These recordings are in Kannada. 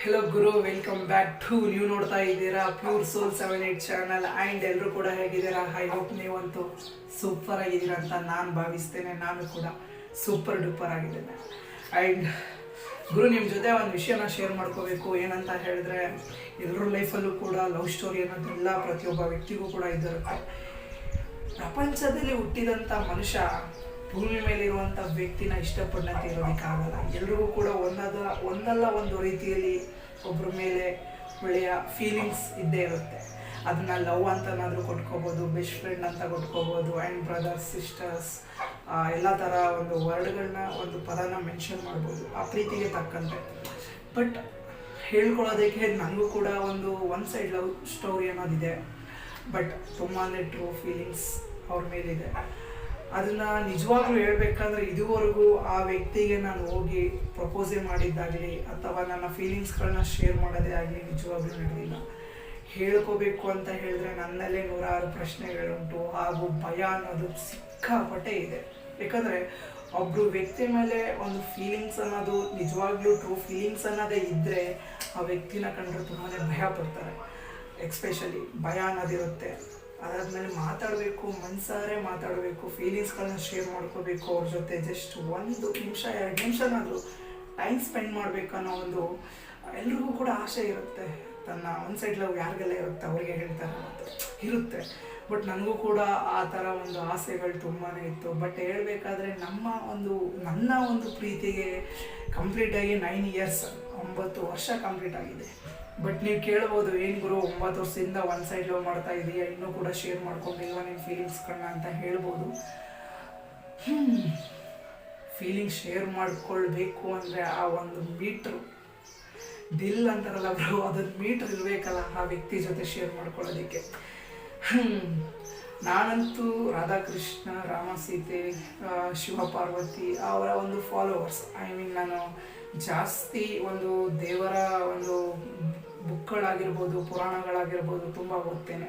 ಹೆಲೋ ಗುರು ವೆಲ್ಕಮ್ ಬ್ಯಾಕ್ ಟು ನೀವು ನೋಡ್ತಾ ಇದ್ದೀರಾ pure soul seven eight channel and ಎಲ್ಲರೂ ಕೂಡ ಹೇಗಿದ್ದೀರಾ? ಐ ಹೋಪ್ ನೀವಂತೂ ಸೂಪರ್ ಆಗಿದ್ದೀರಾ ಅಂತ ನಾನು ಭಾವಿಸ್ತೇನೆ, ನಾನು ಕೂಡ ಸೂಪರ್ ಡೂಪರ್ ಆಗಿದ್ದೇನೆ. ಆ್ಯಂಡ್ ಗುರು ನಿಮ್ಮ ಜೊತೆ ಒಂದು ವಿಷಯನ ಶೇರ್ ಮಾಡ್ಕೋಬೇಕು. ಏನಂತ ಹೇಳಿದ್ರೆ ಎಲ್ಲರ ಲೈಫಲ್ಲೂ ಕೂಡ ಲವ್ ಸ್ಟೋರಿ ಅನ್ನೋದೆಲ್ಲ ಪ್ರತಿಯೊಬ್ಬ ವ್ಯಕ್ತಿಗೂ ಕೂಡ ಇದಿರುತ್ತೆ. ಪ್ರಪಂಚದಲ್ಲಿ ಹುಟ್ಟಿದಂಥ ಮನುಷ್ಯ ಭೂಮಿ ಮೇಲೆ ಇರುವಂಥ ವ್ಯಕ್ತಿನ ಇಷ್ಟಪಡಂತೆ ಇರೋದಕ್ಕಾಗಲ್ಲ. ಎಲ್ರಿಗೂ ಕೂಡ ಒಂದಾದ, ಒಂದಲ್ಲ ಒಂದು ರೀತಿಯಲ್ಲಿ ಒಬ್ಬರ ಮೇಲೆ ಒಳ್ಳೆಯ ಫೀಲಿಂಗ್ಸ್ ಇದ್ದೇ ಇರುತ್ತೆ. ಅದನ್ನ ಲವ್ ಅಂತನಾದರೂ ಕೊಟ್ಕೋಬೋದು ಬೆಸ್ಟ್ ಫ್ರೆಂಡ್ ಅಂತ ಕೊಟ್ಕೋಬೋದು ಆ್ಯಂಡ್ ಬ್ರದರ್ಸ್ ಸಿಸ್ಟರ್ಸ್ ಎಲ್ಲ ಥರ ಒಂದು ವರ್ಡ್ಗಳನ್ನ ಒಂದು ಪದನ ಮೆನ್ಷನ್ ಮಾಡ್ಬೋದು, ಆ ಪ್ರೀತಿಗೆ ತಕ್ಕಂತೆ. ಬಟ್ ಹೇಳ್ಕೊಳ್ಳೋದಕ್ಕೆ ನನಗೂ ಕೂಡ ಒಂದು ಒನ್ ಸೈಡ್ ಲವ್ ಸ್ಟೋರಿ ಅನ್ನೋದಿದೆ. ಬಟ್ ತುಂಬಾ ಟ್ರೂ ಫೀಲಿಂಗ್ಸ್ ಅವ್ರ ಮೇಲಿದೆ. ಅದನ್ನ ನಿಜವಾಗ್ಲೂ ಹೇಳ್ಬೇಕಂದ್ರೆ ಇದುವರೆಗೂ ಆ ವ್ಯಕ್ತಿಗೆ ನಾನು ಹೋಗಿ ಪ್ರಪೋಸೇ ಮಾಡಿದ್ದಾಗಲಿ ಅಥವಾ ನನ್ನ ಫೀಲಿಂಗ್ಸ್ಗಳನ್ನ ಶೇರ್ ಮಾಡೋದೇ ಆಗಲಿ ನಿಜವಾಗ್ಲೂ ನಡೆದಿಲ್ಲ. ಹೇಳ್ಕೋಬೇಕು ಅಂತ ಹೇಳಿದ್ರೆ ನನ್ನಲ್ಲೇ ನೂರಾರು ಪ್ರಶ್ನೆಗಳುಂಟು ಹಾಗೂ ಭಯ ಅನ್ನೋದು ಸಿಕ್ಕಾಪಟ್ಟೆ ಇದೆ. ಯಾಕಂದರೆ ಒಬ್ಬರು ವ್ಯಕ್ತಿ ಮೇಲೆ ಒಂದು ಫೀಲಿಂಗ್ಸ್ ಅನ್ನೋದು ನಿಜವಾಗ್ಲೂ ಟ್ರೂ ಫೀಲಿಂಗ್ಸ್ ಅನ್ನೋದೇ ಇದ್ದರೆ ಆ ವ್ಯಕ್ತಿನ ಕಂಡ್ರೆ ತುಂಬಾ ಭಯ ಪಡ್ತಾರೆ. ಎಕ್ಸ್ಪೆಷಲಿ ಭಯ ಅನ್ನೋದಿರುತ್ತೆ. ಅದಾದ್ಮೇಲೆ ಮಾತಾಡಬೇಕು, ಮನ್ಸಾರೆ ಮಾತಾಡಬೇಕು ಫೀಲಿಂಗ್ಸ್ಗಳನ್ನ ಶೇರ್ ಮಾಡ್ಕೋಬೇಕು ಅವ್ರ ಜೊತೆ ಜಸ್ಟ್ ಒಂದು ನಿಮಿಷ, ಎರಡು ನಿಮಿಷನಾದರೂ ಟೈಮ್ ಸ್ಪೆಂಡ್ ಮಾಡಬೇಕು ಅನ್ನೋ ಒಂದು, ಎಲ್ರಿಗೂ ಕೂಡ ಆಸೆ ಇರುತ್ತೆ. ತನ್ನ ಒಂದು ಸೈಡ್ ಲವ್ ಯಾರಿಗೆಲ್ಲ ಇರುತ್ತೆ, ಅವರಿಗೆ ಹೇಳ್ತಾರೆ ಇರುತ್ತೆ. ಬಟ್ ನನಗೂ ಕೂಡ ಆ ಥರ ಒಂದು ಆಸೆಗಳು ತುಂಬಾ ಇತ್ತು. ಬಟ್ ಹೇಳಬೇಕಾದ್ರೆ ನಮ್ಮ ಒಂದು, ನನ್ನ ಒಂದು ಪ್ರೀತಿಗೆ ಕಂಪ್ಲೀಟಾಗಿ ನೈನ್ ಇಯರ್ಸ್ ಒಂಬತ್ತು ವರ್ಷ ಕಂಪ್ಲೀಟ್ ಆಗಿದೆ. ಬಟ್ ನೀವು ಕೇಳ್ಬೋದು, ಏನು ಗುರು, ಒಂಬತ್ತು ವರ್ಷದಿಂದ ಒನ್ ಸೈಡ್ ಲವ್ ಮಾಡ್ತಾ ಇದೀಯಾ? ಇನ್ನೂ ಕೂಡ ಶೇರ್ ಮಾಡ್ಕೊಂಡಿಲ್ವಾ ನಿಮ್ಮ ಫೀಲಿಂಗ್ಸ್ಗಳನ್ನ ಅಂತ ಹೇಳ್ಬೋದು. ಫೀಲಿಂಗ್ ಶೇರ್ ಮಾಡ್ಕೊಳ್ಬೇಕು ಅಂದರೆ ಆ ಒಂದು ಮೀಟ್ರು ದಿಲ್ ಅಂತಾರಲ್ಲ ಬ್ರೋ ಅದೊಂದು ಮೀಟ್ರ್ ಇರಬೇಕಲ್ಲ ಆ ವ್ಯಕ್ತಿ ಜೊತೆ ಶೇರ್ ಮಾಡ್ಕೊಳ್ಳೋದಕ್ಕೆ. ನಾನಂತೂ ರಾಧಾಕೃಷ್ಣ ರಾಮ ಸೀತೆ ಶಿವ ಪಾರ್ವತಿ ಅವರ ಒಂದು ಫಾಲೋವರ್ಸ್ ಐ ಮೀನ್ ನಾನು ಜಾಸ್ತಿ ಒಂದು ದೇವರ ಒಂದು ಬುಕ್ಗಳಾಗಿರ್ಬೋದು ಪುರಾಣಗಳಾಗಿರ್ಬೋದು ತುಂಬ ಓದ್ತೇನೆ.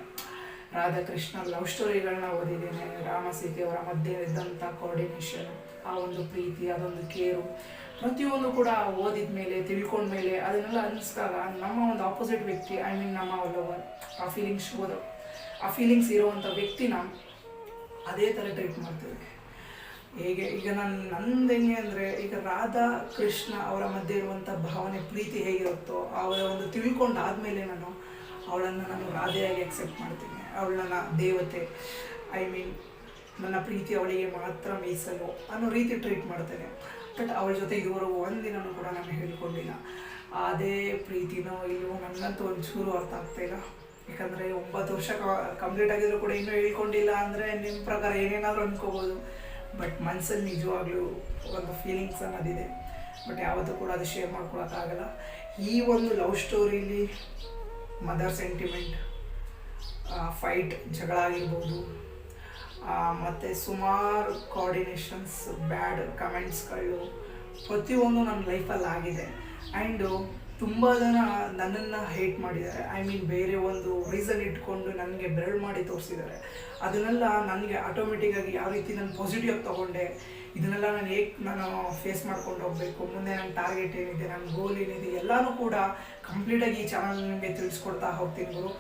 ರಾಧಾಕೃಷ್ಣ ಲವ್ ಸ್ಟೋರಿಗಳನ್ನ ಓದಿದ್ದೇನೆ ರಾಮ ಸೀತೆಯವರ ಮಧ್ಯೆ ಇದ್ದಂಥ ಕೋಆರ್ಡಿನೇಷನ್ ಆ ಒಂದು ಪ್ರೀತಿ, ಅದೊಂದು ಕೇರು ಪ್ರತಿಯೊಂದು ಕೂಡ ಓದಿದ ಮೇಲೆ, ತಿಳ್ಕೊಂಡ ಮೇಲೆ ಅದನ್ನೆಲ್ಲ ಅನ್ನಿಸ್ದಾಗ ನಮ್ಮ ಒಂದು ಆಪೋಸಿಟ್ ವ್ಯಕ್ತಿ ಐ ಮೀನ್ ನಮ್ಮ ಲವರ್ ಆ ಫೀಲಿಂಗ್ಸ್ ಓದೋ. ಆ ಫೀಲಿಂಗ್ಸ್ ಇರುವಂಥ ವ್ಯಕ್ತಿನ ಅದೇ ಥರ ಟ್ರೀಟ್ ಮಾಡ್ತೇವೆ. ಹೇಗೆ, ಈಗ ನಾನು, ನಂದು ಹೆಂಗೆ ಅಂದರೆ, ಈಗ ರಾಧಾ ಕೃಷ್ಣ ಅವರ ಮಧ್ಯೆ ಇರುವಂಥ ಭಾವನೆ, ಪ್ರೀತಿ ಹೇಗಿರುತ್ತೋ, ಅವರ ಒಂದು ತಿಳ್ಕೊಂಡಾದ್ಮೇಲೆ ನಾನು ಅವಳನ್ನು ನಾನು ರಾಧೆಯಾಗಿ ಅಕ್ಸೆಪ್ಟ್ ಮಾಡ್ತೀನಿ. ಅವಳನ್ನ ದೇವತೆ ಐ ಮೀನ್ ನನ್ನ ಪ್ರೀತಿ ಅವಳಿಗೆ ಮಾತ್ರ ಮೀಸಲು ಅನ್ನೋ ರೀತಿ ಟ್ರೀಟ್ ಮಾಡ್ತೇನೆ. ಬಟ್ ಅವಳ ಜೊತೆ ಇವರು ಒಂದಿನೂ ಕೂಡ ನಾನು ಹೇಳಿಕೊಂಡಿಲ್ಲ. ಅದೇ ಪ್ರೀತಿನೋ ಇಲ್ಲವೋ ನನಗಂತೂ ಒಂಚೂರು ಅರ್ಥ ಆಗ್ತಾ ಇಲ್ಲ. ಯಾಕಂದರೆ ಒಂಬತ್ತು ವರ್ಷ ಕಂಪ್ಲೀಟ್ ಆಗಿದ್ರು ಕೂಡ ಇನ್ನೂ ಹೇಳ್ಕೊಂಡಿಲ್ಲ ಅಂದರೆ ನಿಮ್ಮ ಪ್ರಕಾರ ಏನೇನಾದರೂ ಅಂದ್ಕೋಬೋದು ಬಟ್ ಮನಸ್ಸಲ್ಲಿ ನಿಜವಾಗ್ಲೂ ಒಂದು ಫೀಲಿಂಗ್ಸ್ ಅನ್ನೋದಿದೆ. ಬಟ್ ಯಾವತ್ತೂ ಕೂಡ ಅದು ಶೇರ್ ಮಾಡ್ಕೊಳಕ್ಕಾಗಲ್ಲ. ಈ ಒಂದು ಲವ್ ಸ್ಟೋರಿಲಿ ಮದರ್ ಸೆಂಟಿಮೆಂಟ್ ಫೈಟ್ ಜಗಳ ಆಗಿರ್ಬೋದು ಮತ್ತು ಸುಮಾರು ಕೋಆರ್ಡಿನೇಷನ್ಸ್ ಬ್ಯಾಡ್ ಕಮೆಂಟ್ಸ್ಗಳು ಪ್ರತಿಯೊಂದು ನನ್ನ ಲೈಫಲ್ಲಿ ಆಗಿದೆ ಆ್ಯಂಡು ತುಂಬ ಜನ ನನ್ನನ್ನು ಹೇಟ್ ಮಾಡಿದ್ದಾರೆ. ಐ ಮೀನ್ ಬೇರೆ ಒಂದು ರೀಸನ್ ಇಟ್ಕೊಂಡು ನನಗೆ ಬೆರಳು ಮಾಡಿ ತೋರಿಸಿದ್ದಾರೆ. ಅದನ್ನೆಲ್ಲ ನನಗೆ ಆಟೋಮೆಟಿಕ್ಕಾಗಿ ಯಾವ ರೀತಿ ನಾನು ಪಾಸಿಟಿವ್ ಆಗಿ ತಗೊಂಡೆ, ಇದನ್ನೆಲ್ಲ ನಾನು ಹೇಗೆ ನಾನು ಫೇಸ್ ಮಾಡ್ಕೊಂಡು ಹೋಗಬೇಕು, ಮುಂದೆ ನನ್ನ ಟಾರ್ಗೆಟ್ ಏನಿದೆ ನನ್ನ ಗೋಲ್ ಏನಿದೆ, ಎಲ್ಲನೂ ಕೂಡ ಕಂಪ್ಲೀಟಾಗಿ ಈ ಚಾನಲ್ ನಿಮಗೆ ತಿಳಿಸ್ಕೊಡ್ತಾ ಹೋಗ್ತೀನಿ ಗುರು.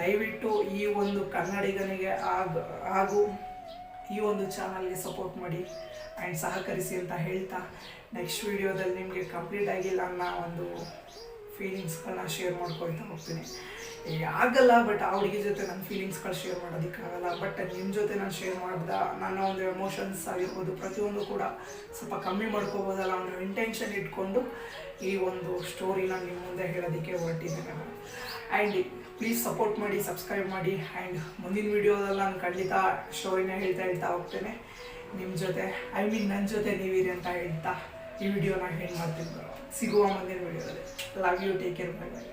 ದಯವಿಟ್ಟು ಈ ಒಂದು ಕನ್ನಡಿಗನಿಗೆ ಆಗ ಹಾಗೂ ಈ ಒಂದು ಚಾನಲ್ಗೆ ಸಪೋರ್ಟ್ ಮಾಡಿ. ಆ್ಯಂಡ್ ಸಹಕರಿಸಿ ಅಂತ ಹೇಳ್ತಾ ನೆಕ್ಸ್ಟ್ ವಿಡಿಯೋದಲ್ಲಿ ನಿಮಗೆ ಕಂಪ್ಲೀಟ್ ಆಗಿಲ್ಲ ಅನ್ನೋ ಒಂದು ಫೀಲಿಂಗ್ಸ್ಗಳನ್ನ ಶೇರ್ ಮಾಡ್ಕೊಳ್ತಾ ಹೋಗ್ತೀನಿ. ಆಗಲ್ಲ ಬಟ್ ಆ ಹುಡುಗಿ ಜೊತೆ ನನ್ನ ಫೀಲಿಂಗ್ಸ್ಗಳು ಶೇರ್ ಮಾಡೋದಕ್ಕಾಗಲ್ಲ ಬಟ್ ನಿಮ್ಮ ಜೊತೆ ನಾನು ಶೇರ್ ಮಾಡ್ದ ನನ್ನ ಒಂದು ಎಮೋಷನ್ಸ್ ಆಗಿರ್ಬೋದು, ಪ್ರತಿಯೊಂದು ಕೂಡ ಸ್ವಲ್ಪ ಕಮ್ಮಿ ಮಾಡ್ಕೋಬೋದಲ್ಲ ಅನ್ನೋ ಇಂಟೆನ್ಷನ್ ಇಟ್ಕೊಂಡು ಈ ಒಂದು ಸ್ಟೋರಿನ ನಿಮ್ಮ ಮುಂದೆ ಹೇಳೋದಕ್ಕೆ ಹೊರಟಿದ್ದೇನೆ ಆ್ಯಂಡ್ ಪ್ಲೀಸ್ ಸಪೋರ್ಟ್ ಮಾಡಿ ಸಬ್ಸ್ಕ್ರೈಬ್ ಮಾಡಿ. ಆ್ಯಂಡ್ ಮುಂದಿನ ವೀಡಿಯೋದಲ್ಲಿ ನಾನು ಖಂಡಿತ ಸ್ಟೋರಿನ ಹೇಳ್ತಾ ಹೇಳ್ತಾ ಹೋಗ್ತೇನೆ. ನಿಮ್ಮ ಜೊತೆ ಐ ಮೀನ್ ನನ್ನ ಜೊತೆ ನೀವಿರಿ ಅಂತ ಹೇಳ್ತಾ ಈ ವಿಡಿಯೋನ ಹೆಂಗೆ ಮಾಡ್ತೀನಿ ಸಿಗುವ ಮುಂದಿನ ವಿಡಿಯೋದಲ್ಲಿ love you take care bye bye